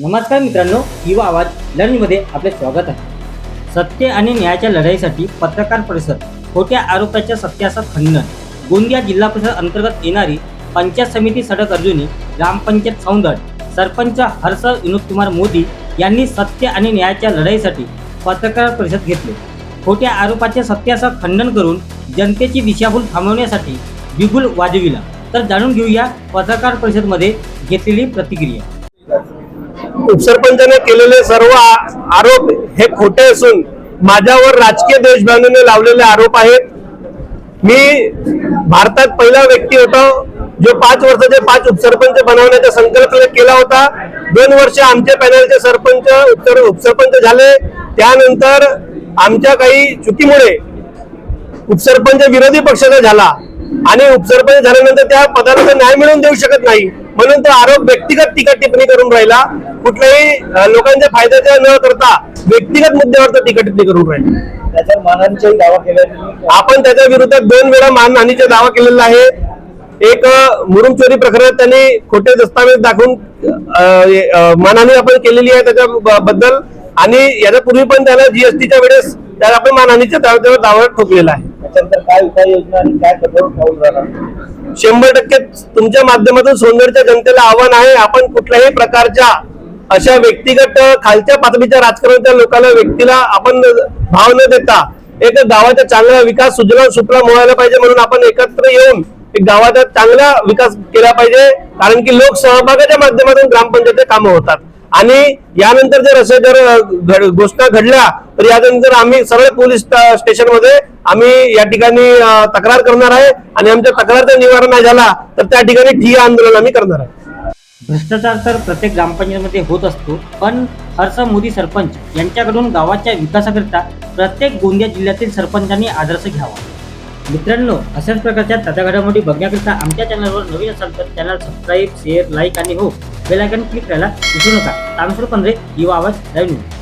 नमस्कार मित्रांनो युवा आवाज लर्निंगमध्ये आपले स्वागत आहे. सत्य आणि न्यायाच्या लढाईसाठी पत्रकार परिषद खोट्या आरोपाच्या सत्याचं खंडन. गोंदिया जिल्हा परिषद अंतर्गत येणारी पंचायत समिती सडक अर्जुनी ग्रामपंचायत सौंदड सरपंच हर्ष विनोदकुमार मोदी यांनी सत्य आणि न्यायाच्या लढाईसाठी पत्रकार परिषद घेतली. खोट्या आरोपाच्या सत्याचं खंडन करून जनतेची दिशाभूल थांबवण्यासाठी बिगुल वाजविला. तर जाणून घेऊया पत्रकार परिषदमध्ये घेतलेली प्रतिक्रिया. उपसरपंचाने केलेले सर्व आरोप हे खोटे असून माझ्यावर राजकीय देशबांधूने लावलेले आरोप आहेत. मी भारतात पहिला व्यक्ती होतो जो पाच वर्षाचे पाच उपसरपंच बनवण्याचा संकल्प केला होता. दोन वर्ष आमचे पॅनलचे सरपंच उपसर उपसरपंच झाले. त्यानंतर आमच्या काही चुकीमुळे उपसरपंच विरोधी पक्षाचा झाला. आणि उपसरपंच झाल्यानंतर त्या पदार्थ न्याय मिळवून देऊ शकत नाही. म्हणून तो आरोप व्यक्तिगत टीका टिप्पणी करून राहिला. कुठल्याही लोकांच्या फायद्याचा न करता व्यक्तिगत मुद्द्यावर तो टीका टिप्पणी करून राहिला. आपण त्याच्या विरोधात दोन वेळा मानहानीचा दावा केलेला आहे. एक मुरुम चोरी प्रकरणात त्यांनी खोटे दस्तावेज दाखवून मानहानी आपण केलेली आहे त्याच्या बद्दल. आणि याच्यापूर्वी पण त्याला जीएसटीच्या वेळेस त्याला आपण मानहानीच्या दाव्यावर दावा ठोकलेला आहे. काय उपाय योजना आणि काय कठोर पाऊल राहणार? शंभर टक्के तुमच्या माध्यमातून सोनगडच्या जनतेला आव्हान आहे. आपण कुठल्याही प्रकारच्या अशा व्यक्तिगत खालच्या पातळीच्या राजकारणाच्या लोकांना व्यक्तीला आपण भाव न देता एक गावाचा चांगला विकास सुजला सुफलाम व्हायला पाहिजे म्हणून आपण एकत्र येऊन एक गावाचा चांगला विकास केला पाहिजे. कारण की लोक सहभागाच्या माध्यमातून ग्रामपंचायत कामं होतात. आणि यानंतर जर असे जर घोषणा घडल्या तर यानंतर आम्ही सरळ पोलीस स्टेशनमध्ये आम्ही या ठिकाणी तक्रार करणार आहे आणि आमच्या तक्रारचं निवारण नाही झाला तर त्या ठिकाणी ठिय्या आंदोलन आम्ही करणार आहे. भ्रष्टाचार तर प्रत्येक ग्रामपंचायतीमध्ये होत असतो पण हर्ष मोदी सरपंच यांच्याकडून गावाच्या विकासाकरिता प्रत्येक गोंदिया जिल्ह्यातील सरपंचांनी आदर्श घ्यावा. मित्रांनो अशाच प्रकारच्या ताज्या घडामोडी बघण्याकरिता आमच्या चॅनलवर नवीन असाल तर चॅनल सबस्क्राईब शेअर लाईक आणि हो बेल आयकॉन क्लिक करायला विसरू नका. तामसूर पंधरे युवा आवाज लाईव्ह न्यूज.